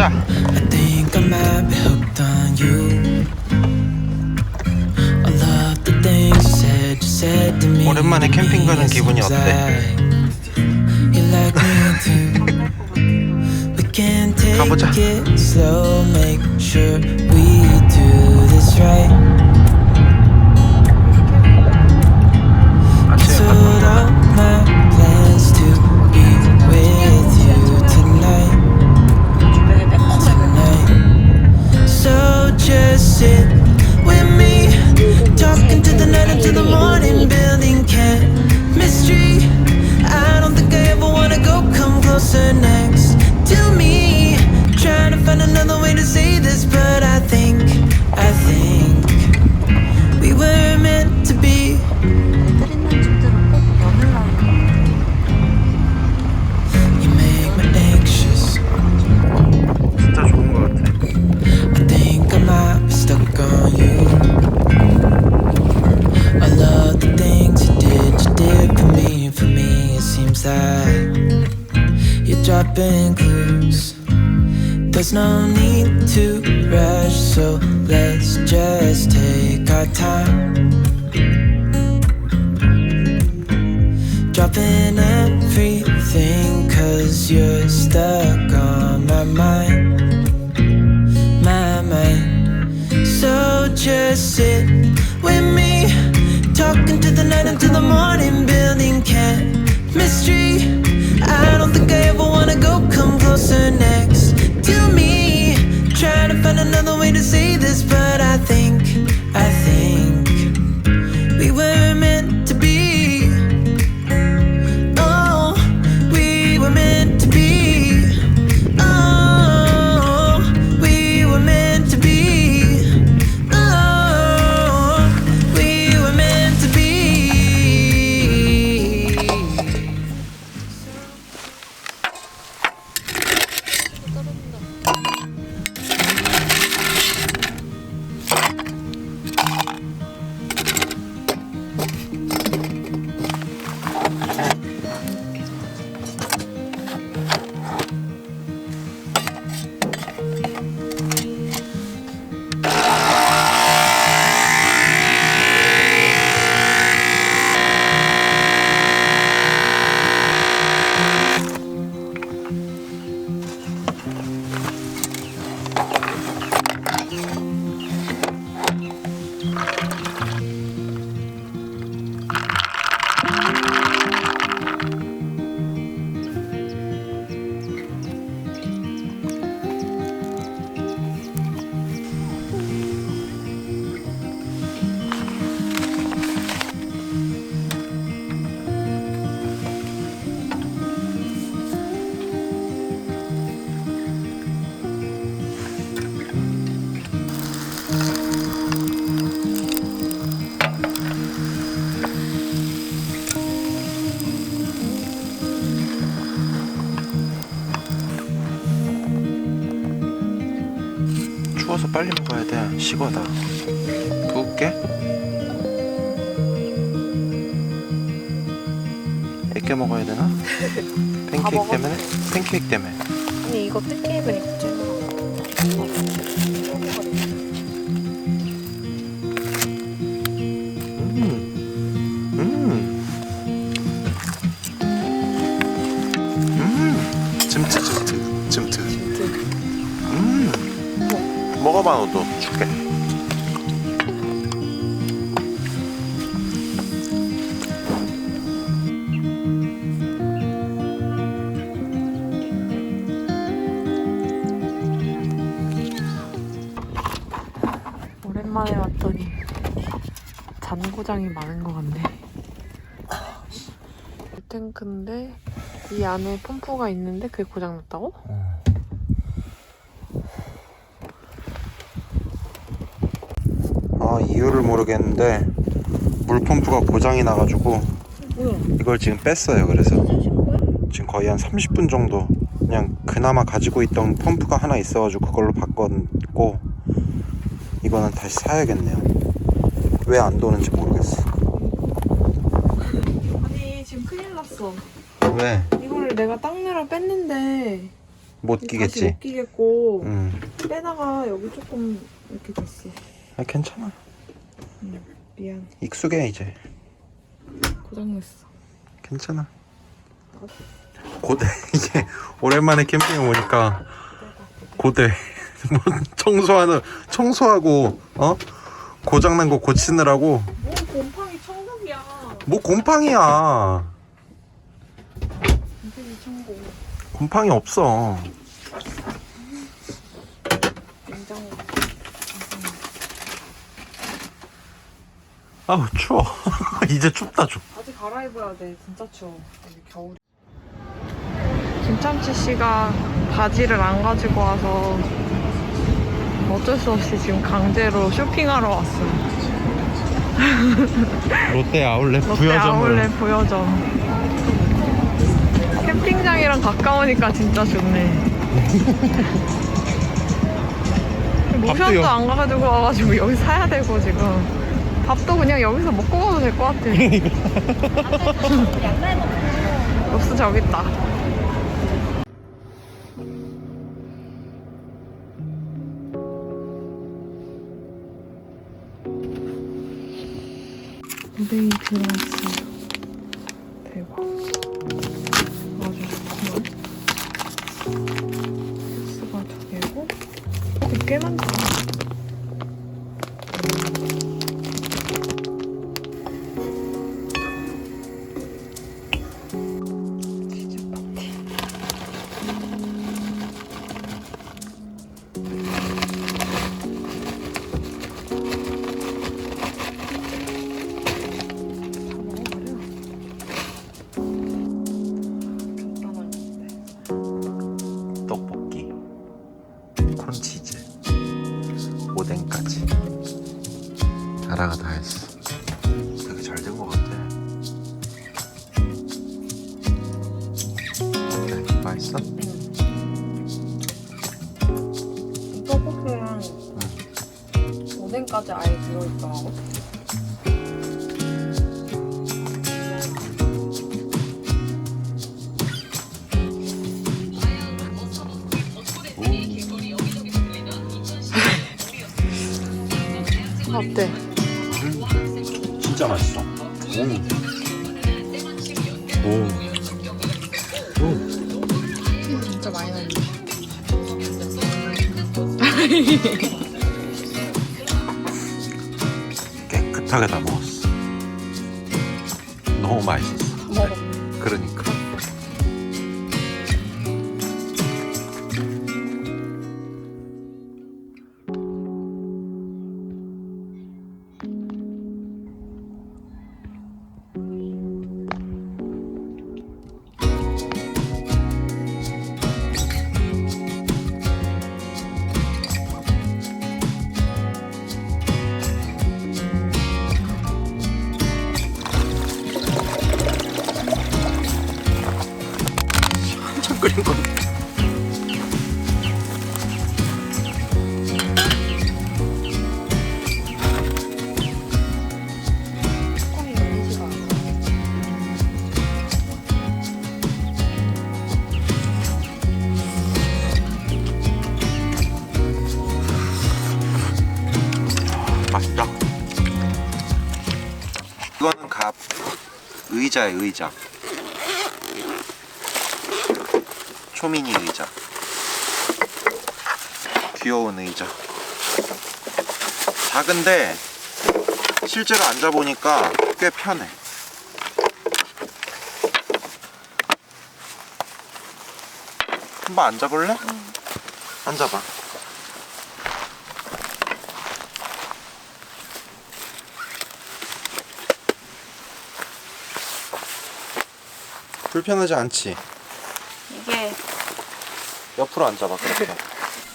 가자. I think I might be hooked on you. All of the things you said, you said to me. 오랜만에 캠핑 가는 it 기분이 seems 어때? like You like me too. We can take 가보자. it slow, make sure we do this right. Dropping clues. There's no need to rush, so let's just take our time. Dropping everything, cause you're stuck on my mind my mind. So just sit with me, talking to the night until the morning, building chemistry. I don't think I ever wanna closer next to me. Trying to find another way to say this, but I think, 빨리 먹어야 돼. 식어다. 부을게. 애껴 먹어야 되나? 팬케이크 먹었네. 때문에? 팬케이크 때문에. 아니 이거 팬케이크는 있잖아. 음. 먹어봐 너도 줄게. 오랜만에 왔더니 잔고장 고장이 많은 것 같네. 탱크인데 이 안에 펌프가 있는데 그게 고장 났다고? 아 이유를 모르겠는데 물펌프가 고장이 나가지고? 이걸 지금 뺐어요 그래서 거야? 지금 거의 한 30분 정도 그냥 그나마 가지고 있던 펌프가 하나 있어가지고 그걸로 바꿨고 이거는 다시 사야겠네요 왜 안 도는지 모르겠어 아니 지금 큰일 났어. 왜? 이걸 내가 닦느라 뺐는데 못 다시 끼겠지? 못 끼겠고 응 빼다가 여기 조금 이렇게 됐어. 아, 괜찮아 미안. 익숙해 이제 고장났어. 괜찮아 고대 이게 오랜만에 캠핑에 오니까 고대 뭐 청소하는 청소하고 어 고장난 거 고치느라고 뭐 곰팡이 천국이야. 뭐 곰팡이야 곰팡이 천국. 곰팡이 없어 냉장고. 아우 추워 이제 춥다 춥 바지 갈아입어야 돼. 진짜 추워. 여기 겨울이. 김참치 씨가 바지를 안 가지고 와서 어쩔 수 없이 지금 강제로 쇼핑하러 왔어요. 롯데 아울렛 롯데 아울렛 부여점. 캠핑장이랑 가까우니까 진짜 좋네. 모션도 여- 안 가지고 와가지고 여기 사야 되고 지금 밥도 그냥 여기서 먹고 가도 될 것 같아. 롭스 저기 있다. 무대이 들어왔어요. 대박. 아주 좋구만. 소스가 두 개고. 어, 꽤 많다. 오뎅까지 아예 들어있더라고. 어때? 진짜 맛있어 오. 오. 진짜 많이 넣었네. 깨끗하게 다 먹었어 너무 맛있었어 먹어. 그러니까 의자에 의자. 초미니 의자. 귀여운 의자. 작은데 실제로 앉아보니까 꽤 편해. 한번 앉아볼래? 앉아봐. 불편하지 않지? 이게 옆으로 앉아봐 그렇게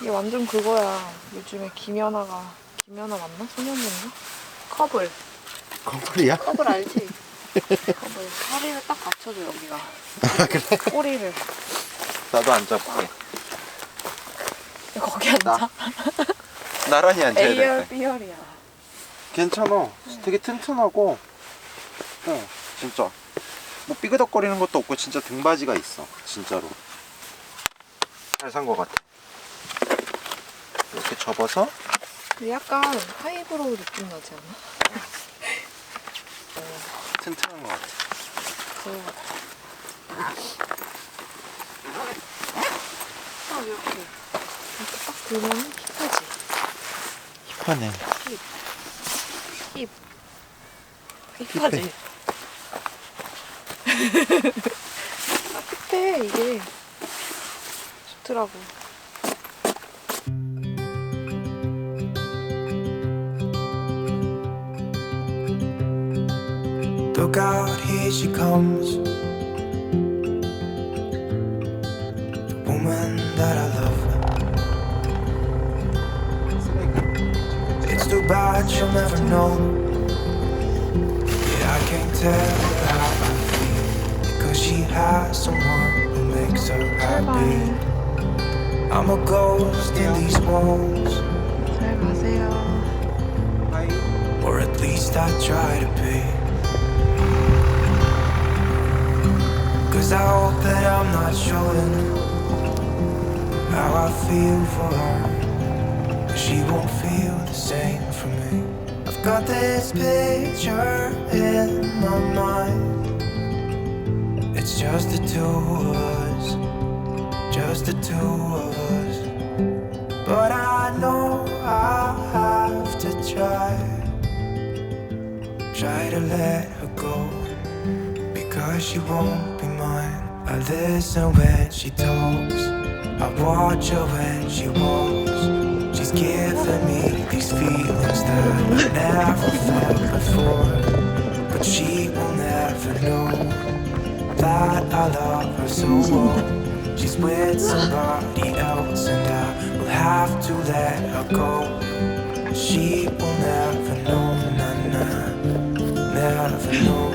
이게 완전 그거야. 요즘에 김연아가 김연아 맞나? 소년인가? 커블. 커플이야? 커블 알지? 커블. 허리를 딱 받쳐줘 여기가. 아 그래? 꼬리를. 나도 앉아볼게 거기 앉아. 나란히 앉아야 A열 돼 B열이야. 괜찮아 되게 튼튼하고 어 진짜 뭐 삐그덕거리는 것도 없고 진짜 등받이가 있어 진짜로. 잘 산 것 같아. 이렇게 접어서 근데 약간 하이브로우 느낌 나지 않아? 튼튼한 것 같아. 그... 딱 이렇게. 이렇게 딱 들면 힙하지? 힙하네. 힙. 힙하지? Look out, here she comes. The woman that I love. It's too bad she'll never know. Yeah, I can't tell how I feel. Because she has someone who makes her happy. I'm a ghost in these walls. Or at least I try to be. Cause I hope that I'm not showing how I feel for her. But she won't feel the same for me. I've got this picture in my mind. It's just the two of us, just the two of us. But I know I have to try. Try to let her go because she won't. I listen when she talks, I watch her when she walks. She's giving me these feelings that I never felt before. But she will never know that I love her so much. She's with somebody else, and I will have to let her go. She will never know, nah, nah, never know.